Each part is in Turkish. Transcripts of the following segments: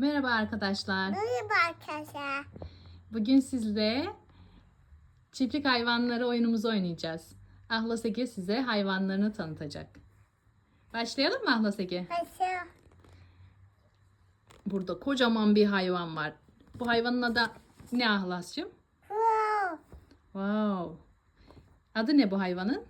Merhaba arkadaşlar. Merhaba arkadaşlar. Bugün sizle çiftlik hayvanları oyunumuzu oynayacağız. Ahlas Ege size hayvanlarını tanıtacak. Başlayalım mı Ahlas Ege? Başla. Burada kocaman bir hayvan var. Bu hayvanın adı ne Ahlas'cığım? Wow. Wow. Adı ne bu hayvanın?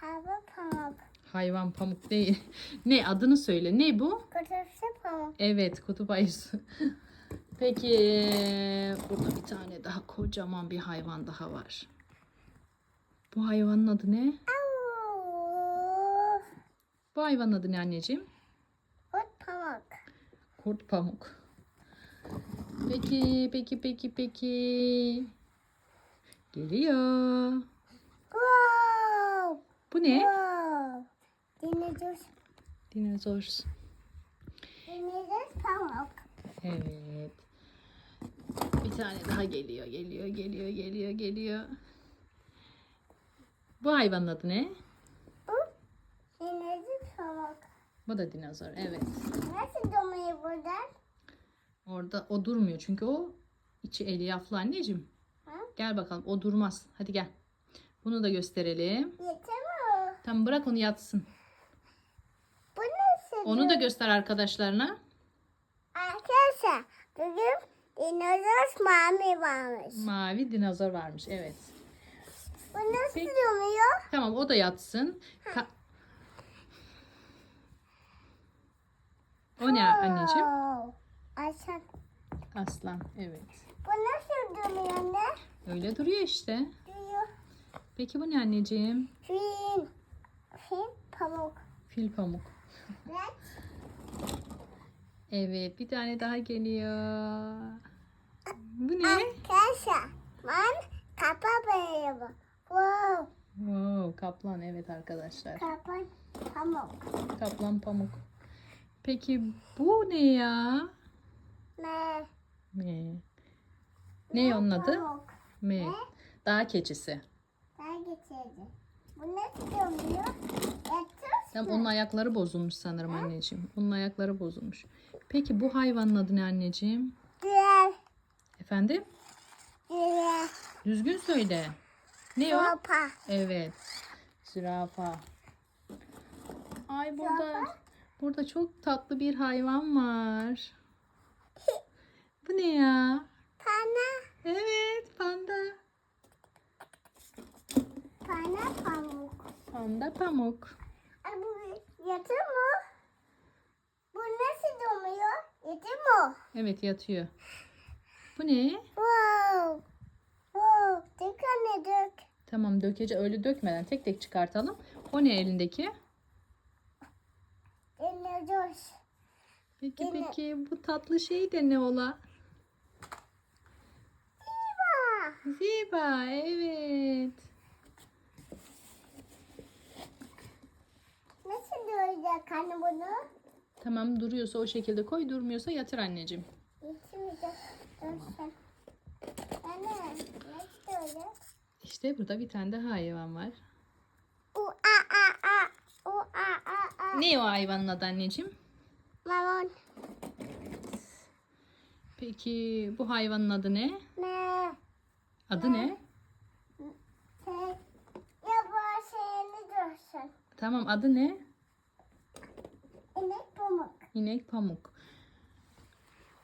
Hava pamuk. Hayvan pamuk değil. ne adını söyle. Ne bu? Kutusu Evet kutup ayısı. Peki burada bir tane daha kocaman bir hayvan daha var. Bu hayvanın adı ne? Bu hayvanın adı ne anneciğim? Kut pamuk. Kurt pamuk. Peki, peki, peki, peki. Geliyor. Wow. Bu ne? Wow. Dinozor. Dinozor. Dinozor pamuk. Evet. Bir tane daha geliyor, geliyor, geliyor, geliyor, geliyor. Bu hayvanın adı ne? Bu dinozor. Bu da dinozor, evet. Nasıl domuyor burada? Orada o durmuyor çünkü o içi elyaflı anneciğim. Ha? Gel bakalım o durmaz. Hadi gel. Bunu da gösterelim. Yeter mi? Tamam bırak onu yatsın. Onu da göster arkadaşlarına. Arkadaşlar bugün dinozor mami varmış. Mavi dinozor varmış. Evet. Bu nasıl Peki. domuyor? Tamam o da yatsın. Ka- o ne anneciğim? Ayşen. Aslan. Evet. Bu nasıl domuyor ne? Öyle duruyor işte. Diyor. Peki bu ne anneciğim? Fin. Fin pamuk. Fil pamuk. Evet. Bir tane daha geliyor. Bu ne? Arkadaşlar ben kapa bayıyorum. Wow. Wow, kaplan evet arkadaşlar. Kapa pamuk. Kaplan pamuk. Peki bu ne ya? Ne? Ne? Ne onun adı? Pamuk. Me. Dağ keçisi. Ben getirdim. Bu nasıl domuyor? Tamam onun ayakları bozulmuş sanırım anneciğim. Onun ayakları bozulmuş. Peki bu hayvanın adı ne anneciğim? Efendim? Düzgün söyle. Ne o? Sopa. Evet. Zürafa. Ay burada burada çok tatlı bir hayvan var. Bu ne ya? Pana. Evet, panda. Pana pamuk. Panda pamuk. Yatır mı? Bu nasıl domuyor? Yatır mı? Evet, yatıyor. Bu ne? Wow. Wow. Dök anne dök. Tamam, dökece öyle dökmeden tek tek çıkartalım. O ne elindeki? Dinozor. Peki Yine- peki bu tatlı şey de ne ola? Viva. Ziba, evet. Nasıl doyacak anne bunu? Tamam duruyorsa o şekilde koy, durmuyorsa yatır anneciğim. Yatırmayacak. Dursun. Anne nasıl doyacak? İşte burada bir tane daha hayvan var. U a a a. U a a a. Ne o hayvanın adı anneciğim? Mamon. Peki bu hayvanın adı ne? Ne? Adı ne? Şey. Ya bu şeyini dursun. Tamam adı ne? İnek pamuk.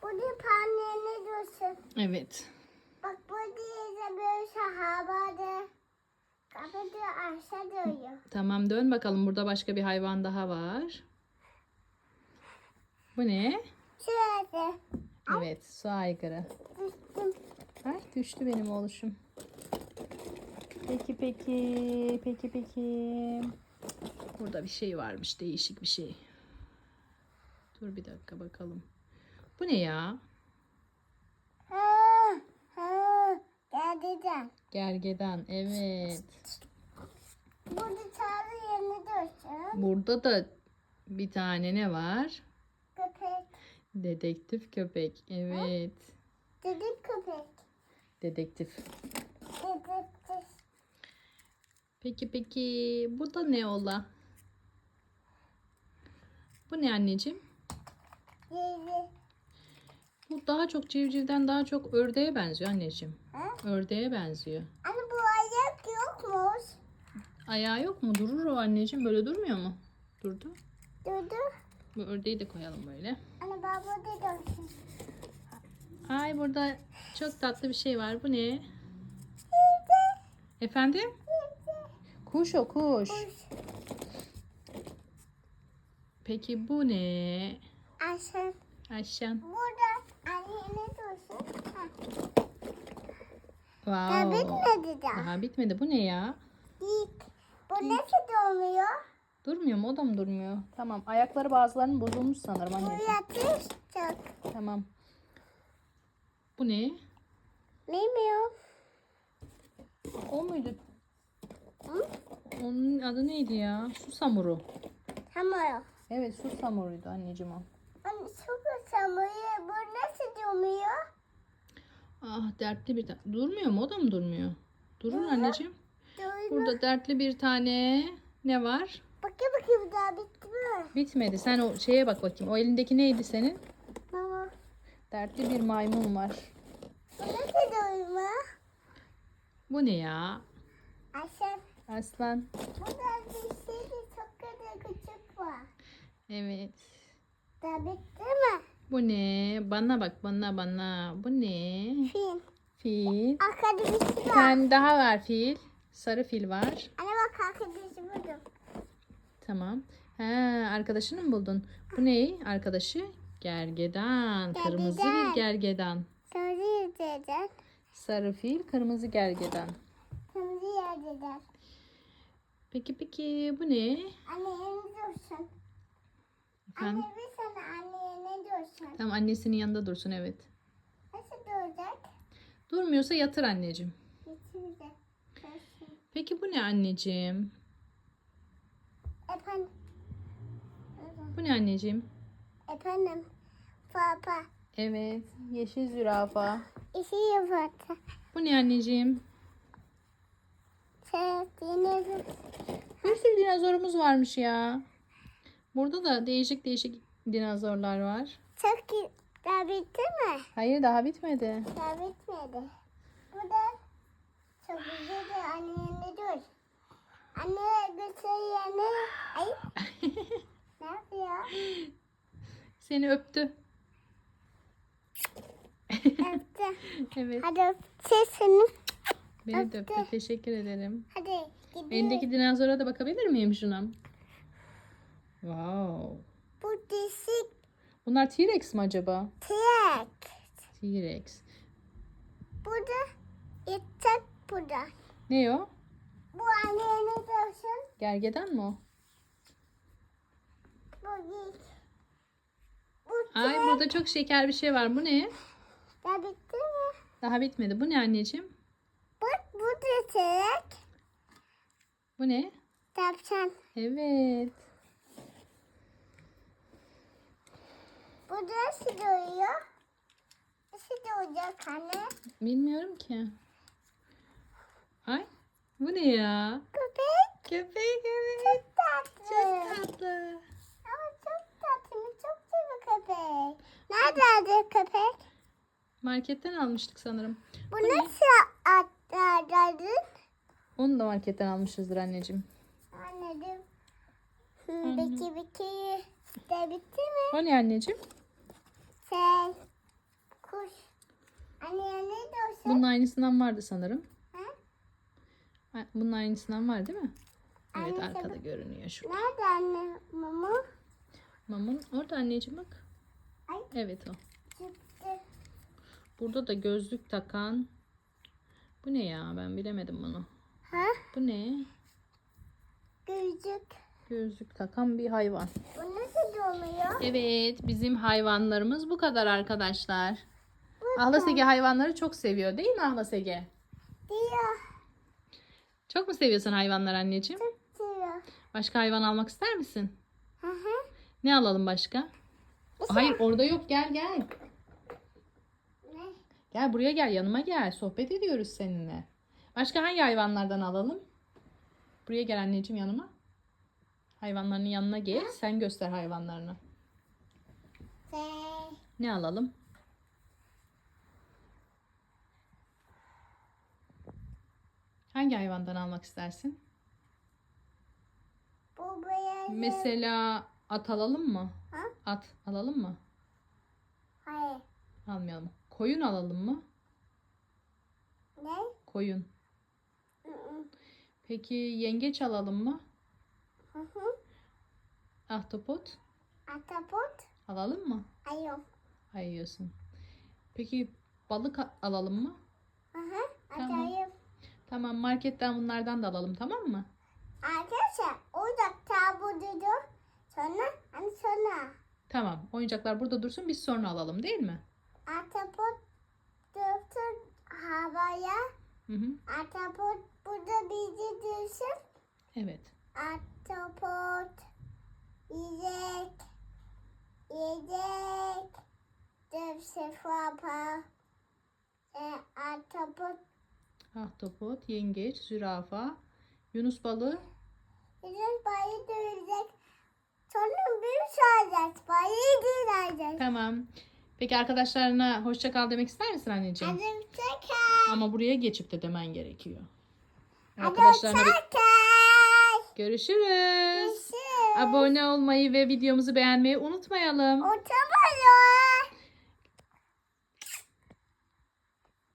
Bu da panyerini dursun. Evet. Bak bu değil böyle sahabada. Kapıda aşağı dönüyor. Tamam dön bakalım burada başka bir hayvan daha var. Bu ne? Şurası. Evet su aygırı. Düştüm. Ay düştü benim oğluşum. Peki peki peki peki. Burada bir şey varmış değişik bir şey. Dur bir dakika bakalım. Bu ne ya? Geldim. Gergedan evet. Burada çağrı yerini dursun. Burada da bir tane ne var? Köpek. Dedektif köpek. Evet. Dedik köpek. Dedektif. Dedik. Peki peki bu da ne ola? Bu ne anneciğim? Civciv. Bu daha çok civcivden daha çok ördeğe benziyor anneciğim. Ha? Ördeğe benziyor. Anne bu ayak yokmuş. Ayağı yok mu? Durur o anneciğim. Böyle durmuyor mu? Durdu. Durdu. Bu ördeği de koyalım böyle. Anne baba da dursun. Ay burada çok tatlı bir şey var. Bu ne? Efendim? Kuş o kuş. Peki bu ne? Aşağı. Ayşen. Burada annene dursun. Ha. Wow. Daha bitmedi daha. Daha bitmedi. Bu ne ya? İlk. Bu nasıl dolmuyor? Durmuyor mu? O da mı durmuyor? Tamam. Ayakları bazılarının bozulmuş sanırım anneciğim. yatışacak. Tamam. Bu ne? Bilmiyorum. O muydu? Hı? Onun adı neydi ya? Su samuru. Tamam. Evet su samuruydu anneciğim o. Anne çok ıslamayı. Bu nasıl dolmuyor? Ah dertli bir tane. Durmuyor mu? O da mı durmuyor? Durur anneciğim. Burada dertli bir tane ne var? Bakayım bakayım daha bitti mi? Bitmedi. Sen o şeye bak bakayım. O elindeki neydi senin? Mama. Dertli bir maymun var. Bu nasıl dolmuyor? Bu ne ya? Aşağı. Aslan. Burada bir şey de çok kadar küçük var. Evet. Daha bitti mi? Bu ne? Bana bak bana bana. Bu ne? Fil. Fil. Bir Bir var. tane daha var fil. Sarı fil var. Anne bak arkadaşı buldum. Tamam. He, arkadaşını mı buldun? Bu ne? Arkadaşı? Gergedan. Kırmızı bir Gergedan. gergedan. Kırmızı yerdeler. Sarı fil, kırmızı gergedan. Kırmızı yerdeler. Peki peki bu ne? Anne elini dursun. Efendim? Anne bir sana anne yerine dursun. Tamam annesinin yanında dursun evet. Nasıl duracak? Durmuyorsa yatır anneciğim. Dursun. Peki bu ne anneciğim? Efendim. Bu ne anneciğim? Efendim. Papa. Evet, yeşil zürafa. İşi yapatı. Bu ne anneciğim? Yine dur. Bir sürü dinozorumuz varmış ya. Burada da değişik değişik dinozorlar var. Çok iyi. Daha bitti mi? Hayır daha bitmedi. Daha bitmedi. Bu da çok güzel de anne yerine dur. Anne yerine. Ay ne yapıyor? Seni öptü. Öptü. Evet. Hadi öptü seni. Beni de öptü. öptü. Teşekkür ederim. Hadi gidiyor. Elindeki dinozora da bakabilir miyim şuna? Wow. Bu dişi Bunlar T-Rex mi acaba? tek. T-Rex. Burada yatak burada. Ne o? Bu anne yerine dursun. Gergedan mı o? Bu git. Bu Ay burada çok şeker bir şey var. Bu ne? Daha bitti mi? Daha bitmedi. Bu ne anneciğim? Bak bu da tek. Bu ne? Tavşan. Evet. Bu nasıl duruyor? Nasıl duracak anne? Bilmiyorum ki. Ay bu ne ya? Köpek. Köpek evet. Tatlı. Çok tatlı. Ama çok tatlı. Çok seviyor köpek. Nerede köpek? Marketten almıştık sanırım. Bu, Bu ne? nasıl atladın? Onu da marketten almışızdır anneciğim. Anladım. Hı, Peki peki. De bitti mi? O ne anneciğim? Şey. Kuş. Anne ne dursun? Bunun aynısından vardı sanırım. Ha? Bunun aynısından var değil mi? Evet Aynısı arkada görünüyor şu. Nerede anne mama? Mamun orada anneciğim bak. Ay. Evet o. Çıktı. Burada da gözlük takan. Bu ne ya ben bilemedim bunu. Ha? Bu ne? Gözlük. Gözlük takan bir hayvan. Bu nasıl doluyor? Evet bizim hayvanlarımız bu kadar arkadaşlar. Ahlasege hayvanları çok seviyor değil mi Ahlasege? Diyor. Çok mu seviyorsun hayvanlar anneciğim? Diyor. Başka hayvan almak ister misin? Hı hı. Ne alalım başka? Hayır orada yok gel gel. Ne? Gel buraya gel yanıma gel. Sohbet ediyoruz seninle. Başka hangi hayvanlardan alalım? Buraya gel anneciğim yanıma. Hayvanların yanına geç. Sen göster hayvanlarını. Okey. Ne alalım? Hangi hayvandan almak istersin? Bu beyaz. Mesela at alalım mı? Ha? At alalım mı? Hayır. Almayalım. Koyun alalım mı? Ne? Koyun. Hı hı. Peki yengeç alalım mı? Hı hı. Ahtapot Atapot. alalım mı? Hayır. Ayıyorsun. Peki balık alalım mı? Hı hı. Tamam. Acayip. Tamam marketten bunlardan da alalım tamam mı? Arkadaşlar orada tabudu sonra hani sonra Tamam. Oyuncaklar burada dursun biz sonra alalım değil mi? atapot dursun havaya Hı hı. atapot burada bizi dursun Evet. atapot yiyecek yiyecek dursun fapa e, atapot Ahtapot, yengeç, zürafa, yunus balığı. yiyecek bayı dövecek sonra bir bayı değil alacağız. Tamam. Peki arkadaşlarına hoşça kal demek ister misin anneciğim? Hadi çeker. Ama buraya geçip de demen gerekiyor. Arkadaşlarına bir- çeker. görüşürüz. Görüşürüz. Abone olmayı ve videomuzu beğenmeyi unutmayalım. Uçamıyor.